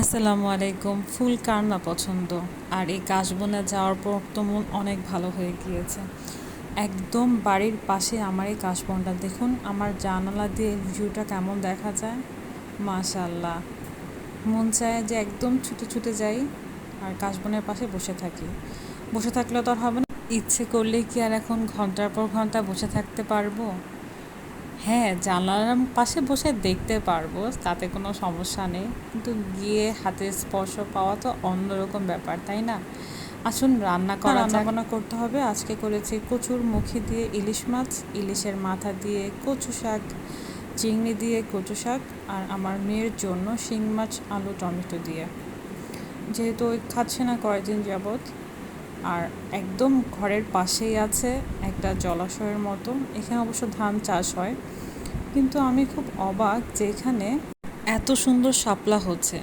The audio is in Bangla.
আসসালামু আলাইকুম। ফুল কার না পছন্দ? আর এই কাশবনে যাওয়ার পর তো মন অনেক ভালো হয়ে গিয়েছে। একদম বাড়ির পাশে আমার এই কাশবনটা। দেখুন, আমার জানালা দিয়ে ভিউটা কেমন দেখা যায়। মাশাল্লাহ মন চায় যে একদম ছুটে ছুটে যাই আর কাশবনের পাশে বসে থাকি। বসে থাকলে তো আর হবে না। ইচ্ছে করলেই কি আর এখন ঘণ্টার পর ঘণ্টা বসে থাকতে পারব? হ্যাঁ জানালার পাশে বসে দেখতে পারব, তাতে কোনো সমস্যা নেই। কিন্তু গিয়ে হাতের স্পর্শ পাওয়া তো অন্যরকম ব্যাপার, তাই না? আসুন, রান্না করা রান্না বান্না করতে হবে। আজকে করেছি কচুর মুখি দিয়ে ইলিশ মাছ, ইলিশের মাথা দিয়ে কচু শাক, চিংড়ি দিয়ে কচু শাক, আর আমার মেয়ের জন্য শিং মাছ, আলু, টমেটো দিয়ে। যেহেতু ওই খাচ্ছে না কয়েকদিন যাবৎ আর একদম ঘরের পাশেই আছে একটা জলাশয়ের মতো এখানে অবশ্য ধান চাষ হয়। কিন্তু আমি খুব অবাক যে এখানে এত সুন্দর শাপলা হচ্ছে।